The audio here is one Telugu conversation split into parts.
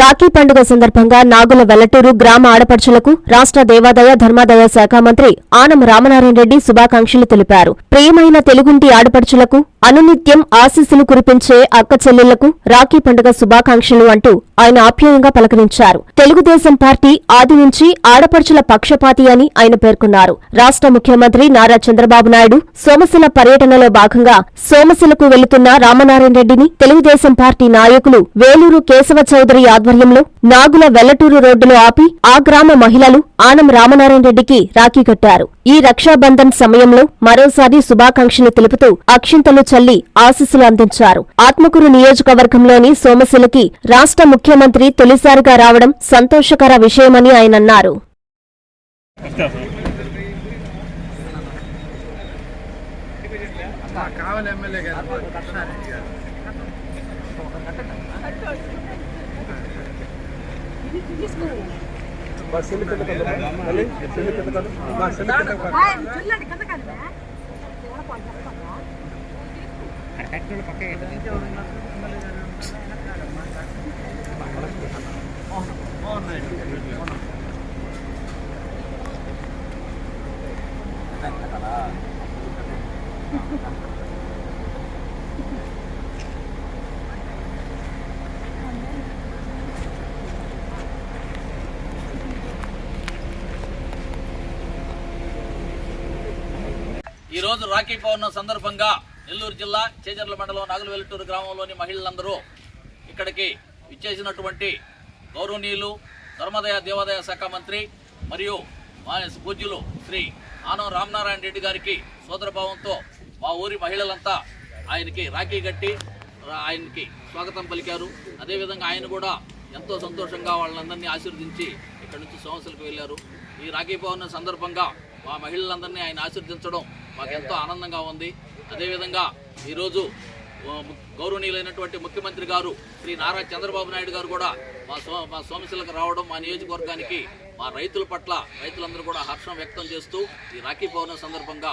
రాఖీ పండుగ సందర్భంగా నాగుల వెల్లటూరు గ్రామ ఆడపడుచులకు రాష్ట్ర దేవాదాయ ధర్మాదాయ శాఖ మంత్రి ఆనం రామనారాయణ రెడ్డి శుభాకాంక్షలు తెలిపారు. ప్రియమైన తెలుగుంటి ఆడపడుచులకు అనునిత్యం ఆశీస్సులు కురిపించే అక్క చెల్లెళ్ళకు రాఖీ పండుగ శుభాకాంక్షలు అంటూ ఆయన ఆప్యాయంగా పలకరించారు. తెలుగుదేశం పార్టీ ఆది నుంచి ఆడపడుచుల పక్షపాతి అని ఆయన పేర్కొన్నారు. రాష్ట్ర ముఖ్యమంత్రి నారా చంద్రబాబు నాయుడు సోమశిల పర్యటనలో భాగంగా సోమశిలకు వెళుతున్న రామనారాయణ రెడ్డిని తెలుగుదేశం పార్టీ నాయకులు వేలూరు కేశవ చౌదరి ఆధ్వర్యంలో నాగుల వెల్లటూరు రోడ్డులో ఆపి ఆ గ్రామ మహిళలు ఆనం రామనారాయణ రెడ్డికి రాఖీ కట్టారు. ఈ రక్షాబంధన్ సమయంలో మరోసారి శుభాకాంక్షలు తెలుపుతూ అక్షింతలు చల్లి ఆశీస్సులు అందించారు. ఆత్మకూరు నియోజకవర్గంలోని సోమశిలకి రాష్ట్ర ముఖ్యమంత్రి తొలిసారిగా రావడం సంతోషకర విషయమని ఆయన అన్నారు కావాలి ఈరోజు ఈ రోజు రాఖీ పౌర్ణం సందర్భంగా నెల్లూరు జిల్లా చేజర్ల మండలం నాగులవెల్లటూరు గ్రామంలోని మహిళలందరూ ఇక్కడికి విచ్చేసినటువంటి గౌరవనీయులు ధర్మదయ దేవాదాయ శాఖ మంత్రి మరియు మా పూజ్యులు శ్రీ ఆనం రామనారాయణ రెడ్డి గారికి సోదరభావంతో మా ఊరి మహిళలంతా ఆయనకి రాఖీ కట్టి ఆయనకి స్వాగతం పలికారు. అదేవిధంగా ఆయన కూడా ఎంతో సంతోషంగా వాళ్ళందరినీ ఆశీర్వదించి ఇక్కడి నుంచి సమస్యలకు వెళ్ళారు. ఈ రాఖీ పౌర్ణమి సందర్భంగా మా మహిళలందరినీ ఆయన ఆశీర్వదించడం మాకు ఎంతో ఆనందంగా ఉంది. అదేవిధంగా ఈరోజు గౌరవనీయులైనటువంటి ముఖ్యమంత్రి గారు శ్రీ నారా చంద్రబాబు నాయుడు గారు కూడా మా సో మా సోమశిలకు రావడం మా నియోజకవర్గానికి మా రైతుల పట్ల రైతులందరూ కూడా హర్షం వ్యక్తం చేస్తూ ఈ రాఖీ పౌర్ణమి సందర్భంగా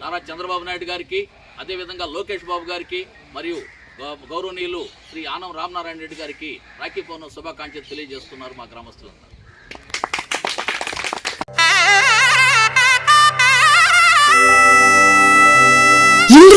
నారా చంద్రబాబు నాయుడు గారికి అదేవిధంగా లోకేష్ బాబు గారికి మరియు గౌ- గౌరవనీయులు శ్రీ ఆనం రామనారాయణ రెడ్డి గారికి రాఖీ పౌర్ణమి శుభాకాంక్షలు తెలియజేస్తున్నారు మా గ్రామస్తులందరూ.